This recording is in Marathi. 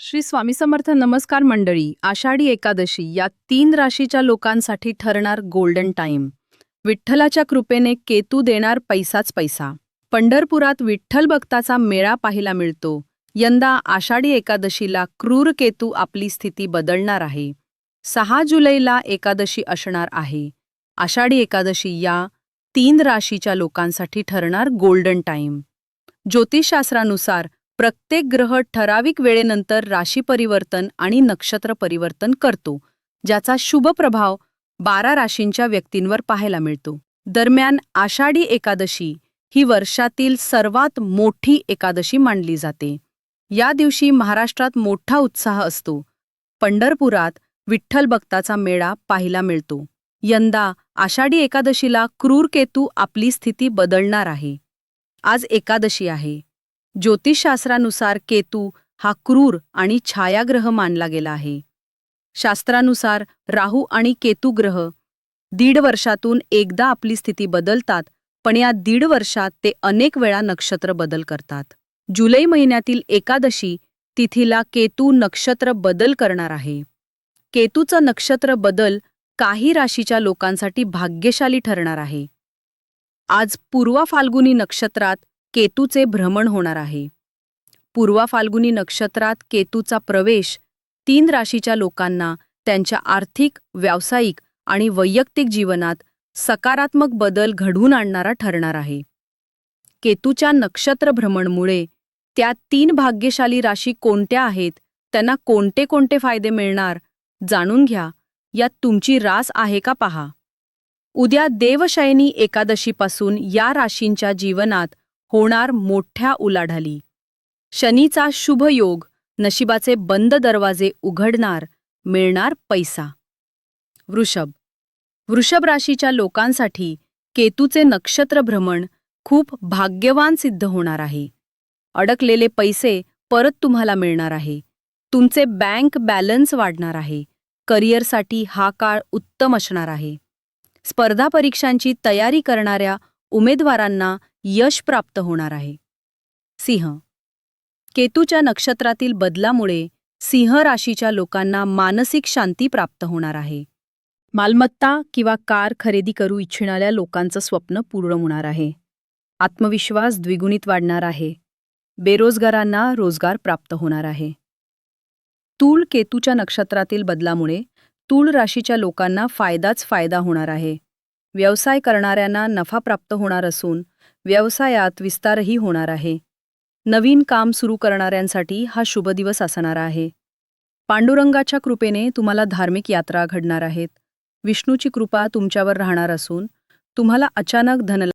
श्री स्वामी समर्थ नमस्कार मंडळी आषाढी एकादशी या तीन राशीच्या लोकांसाठी ठरणार गोल्डन टाइम विठ्ठलाच्या कृपेने केतू देणार पैसाच पैसा. पंढरपुरात विठ्ठल भक्ताचा मेळा पाहायला मिळतो. यंदा आषाढी एकादशीला क्रूर केतू आपली स्थिती बदलणार आहे. सहा जुलैला एकादशी असणार आहे. आषाढी एकादशी या तीन राशीच्या लोकांसाठी ठरणार गोल्डन टाइम ज्योतिषशास्त्रानुसार प्रत्येक ग्रह ठराविक वेळेनंतर राशी परिवर्तन आणि नक्षत्र परिवर्तन करतो ज्याचा शुभ प्रभाव बारा राशींच्या व्यक्तींवर पाहायला मिळतो. दरम्यान आषाढी एकादशी ही वर्षातील सर्वात मोठी एकादशी मानली जाते. या दिवशी महाराष्ट्रात मोठा उत्साह असतो. पंढरपुरात विठ्ठल भक्ताचा मेळा पाहायला मिळतो. यंदा आषाढी एकादशीला क्रूर केतू आपली स्थिती बदलणार आहे. आज एकादशी आहे. ज्योतिषशास्त्रानुसार केतू हा क्रूर आणि छायाग्रह मानला गेला आहे. शास्त्रानुसार राहू आणि केतू ग्रह दीड वर्षातून एकदा आपली स्थिती बदलतात पण या दीड वर्षात ते अनेक वेळा नक्षत्र बदल करतात. जुलै महिन्यातील एकादशी तिथीला केतू नक्षत्र बदल करणार आहे. केतूचं नक्षत्र बदल काही राशीच्या लोकांसाठी भाग्यशाली ठरणार आहे. आज पूर्वा फाल्गुनी नक्षत्रात केतूचे भ्रमण होणार आहे. पूर्वा फाल्गुनी नक्षत्रात केतूचा प्रवेश तीन राशीच्या लोकांना त्यांच्या आर्थिक व्यावसायिक आणि वैयक्तिक जीवनात सकारात्मक बदल घडवून आणणारा ठरणार आहे. केतूच्या नक्षत्र भ्रमणमुळे त्या तीन भाग्यशाली राशी कोणत्या आहेत त्यांना कोणते कोणते फायदे मिळणार जाणून घ्या. यात तुमची रास आहे का पहा. उद्या देवशयनी एकादशीपासून या राशींच्या जीवनात होणार मोठ्या उलाढाली. शनीचा शुभ योग नशिबाचे बंद दरवाजे उघडणार मिळणार पैसा. वृषभ. वृषभ राशीच्या लोकांसाठी केतूचे नक्षत्र भ्रमण खूप भाग्यवान सिद्ध होणार आहे. अडकलेले पैसे परत तुम्हाला मिळणार आहे. तुमचे बँक बॅलन्स वाढणार आहे. करिअरसाठी हा काळ उत्तम असणार आहे. स्पर्धा परीक्षांची तयारी करणाऱ्या उमेदवारांना यश प्राप्त होणार आहे. सिंह. केतूच्या नक्षत्रातील बदलामुळे सिंह राशीच्या लोकांना मानसिक शांती प्राप्त होणार आहे. मालमत्ता किंवा कार खरेदी करू इच्छिणाऱ्या लोकांचं स्वप्न पूर्ण होणार आहे. आत्मविश्वास द्विगुणित वाढणार आहे. बेरोजगारांना रोजगार प्राप्त होणार आहे. तूळ केतूच्या नक्षत्रातील बदलामुळे तूळ राशीच्या लोकांना फायदाच फायदा होणार आहे. व्यवसाय करणाऱ्यांना नफा प्राप्त होणार असून व्यवसायात विस्तारही होणार आहे. नवीन काम सुरू करणाऱ्यांसाठी हा शुभ दिवस असणार आहे. पांडुरंगाच्या कृपेने तुम्हाला धार्मिक यात्रा घडणार आहेत. विष्णूची कृपा तुमच्यावर राहणार असून तुम्हाला अचानक धन